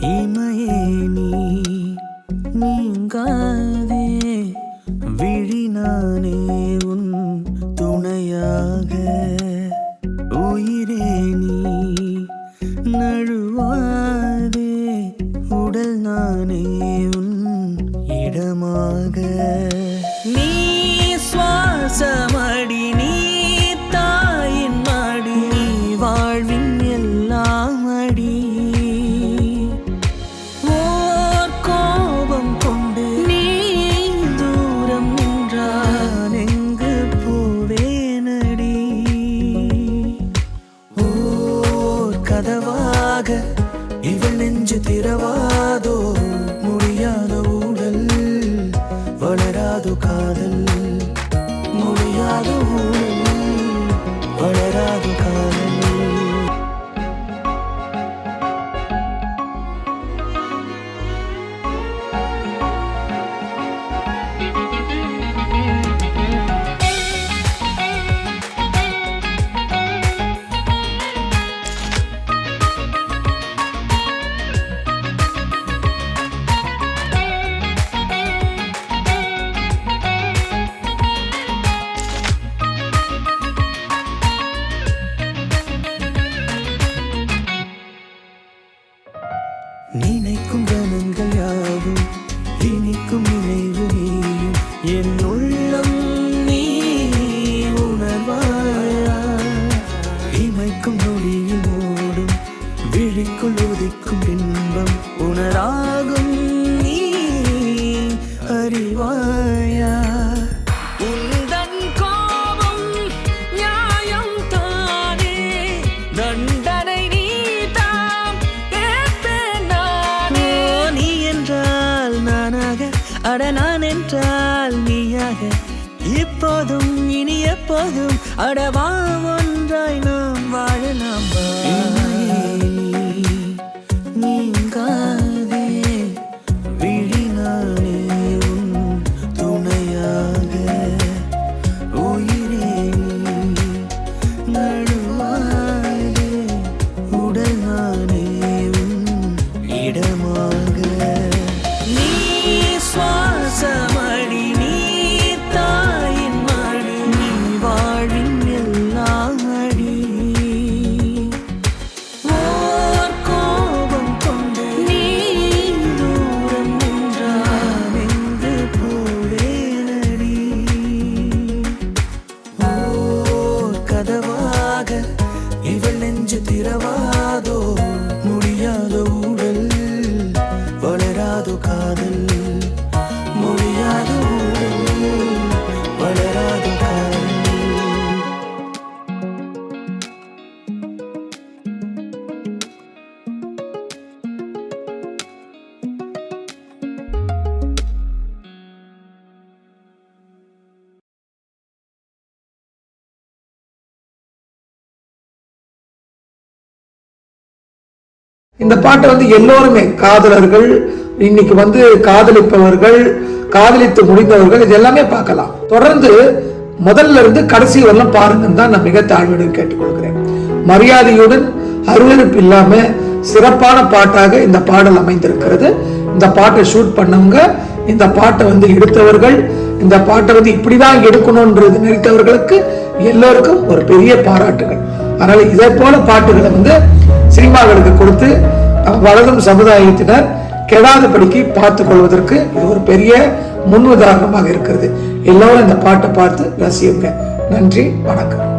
இமையே நீ நீங்காதே. விழி நானே உன் துணையாக. உயிரே நீ நழுவாதே. உடல் நானே உன் நீ சுவாசமா நினைக்கும் கணங்கள் யாவும் இனிக்கும் நினைவு நீயும். என் உள்ளம் நீ உணர்வாயா? இமைக்கும் நொடியில் ஓடும் விழிக்குள் உதிக்கும் பின்பம் உணராகும் நீ அறிவாய். அட நான் என்றால் நீயாக இப்போதும் இனி எப்போதும் அடவா ஒன்றாய் நாம் வாழலாம். காதல் காதல். இந்த பாட்டை வந்து எல்லோருமே காதலர்கள் இன்னைக்கு வந்து காதலிப்பவர்கள் காதலித்து முடிந்தவர்கள் இது எல்லாமே பார்க்கலாம். தொடர்ந்து முதல்ல இருந்து கடைசி வரலாம் பாருங்கன்னு தான் நான் மிக தாழ்வுடன் கேட்டுக்கொள்கிறேன். மரியாதையுடன் அருவறுப்பு இல்லாம சிறப்பான பாட்டாக இந்த பாடல் அமைந்திருக்கிறது. இந்த பாட்டை ஷூட் பண்ணவங்க இந்த பாட்டை வந்து எடுத்தவர்கள் இந்த பாட்டை வந்து இப்படிதான் எடுக்கணும்ன்றது நினைத்தவர்களுக்கு எல்லோருக்கும் ஒரு பெரிய பாராட்டுகள். அதனால இதே போல பாட்டுகளை வந்து சினிமாக்களுக்கு கொடுத்து வளரும் சமுதாயத்தினர் கெடாதபடிக்கு பார்த்து கொள்வதற்கு இது ஒரு பெரிய முன் உதாரணமாக இருக்கிறது. எல்லோரும் இந்த பாட்டை பார்த்து ரசியுங்க. நன்றி வணக்கம்.